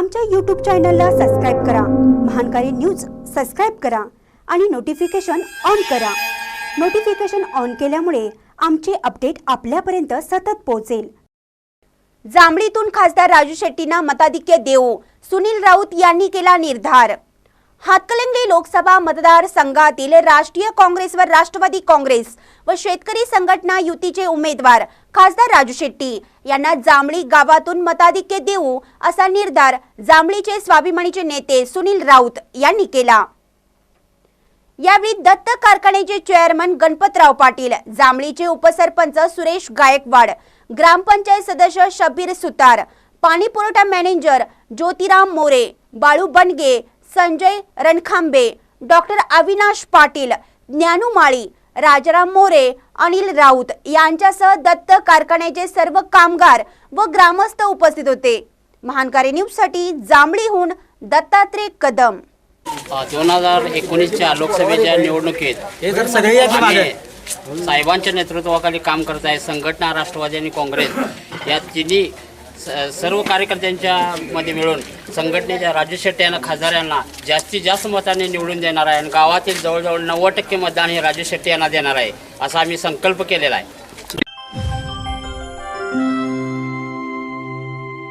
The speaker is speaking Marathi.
आमच्या यूट्यूब चॅनलला सबस्क्राईब करा. महानकारी न्यूज सबस्क्राईब करा आणि नोटिफिकेशन ऑन करा. नोटिफिकेशन ऑन केल्यामुळे आमचे अपडेट आपल्यापर्यंत सतत पोहोचेल. जांभळीतून खासदार राजू शेट्टींना मताधिक्य देऊ सुनील राऊत यांनी केला निर्धार. हातकलंगली लोकसभा मतदारसंघातील राष्ट्रीय काँग्रेस व राष्ट्रवादी काँग्रेस व शेतकरी संघटना युतीचे उमेदवार खासदार राजू शेट्टी यांना जांभळी गावातून मताधिक्य देऊ असा निर्धार जांभळीचे स्वाभिमानीचे नेते सुनील राऊत यांनी केला. यावेळी दत्त कारखान्याचे चेअरमन गणपतराव पाटील जांभळीचे उपसरपंच सुरेश गायकवाड ग्रामपंचायत सदस्य शबीर सुतार पाणी पुरवठा मॅनेजर ज्योतिराम मोरे बाळू बनगे संजय रणखांबे डॉक्टर अविनाश पाटील ज्ञानू माळी राजाराम मोरे अनिल राऊत यांच्यासह दत्त कारखान्याचे सर्व कामगार व ग्रामस्थ उपस्थित होते. महानकारी न्यूजसाठी जांभळीहून दत्तात्रय कदम. दोन हजार एकोणीसच्या लोकसभेच्या निवडणुकीत हे आम्ही साहेबांच्या नेतृत्वाखाली काम करत आहे संघटना राष्ट्रवादी आणि काँग्रेस. या तिन्ही सर्व कार्यकर्त्यांच्या मध्ये मिळून संघटनेच्या राजू शेट्टी यांना खासदार यांना जास्तीत जास्त मताने निवडून देणार आहे आणि गावातील जवळजवळ नव्वद टक्के मतदान हे राजू शेट्टी यांना देणार आहे असा आम्ही संकल्प केलेला आहे.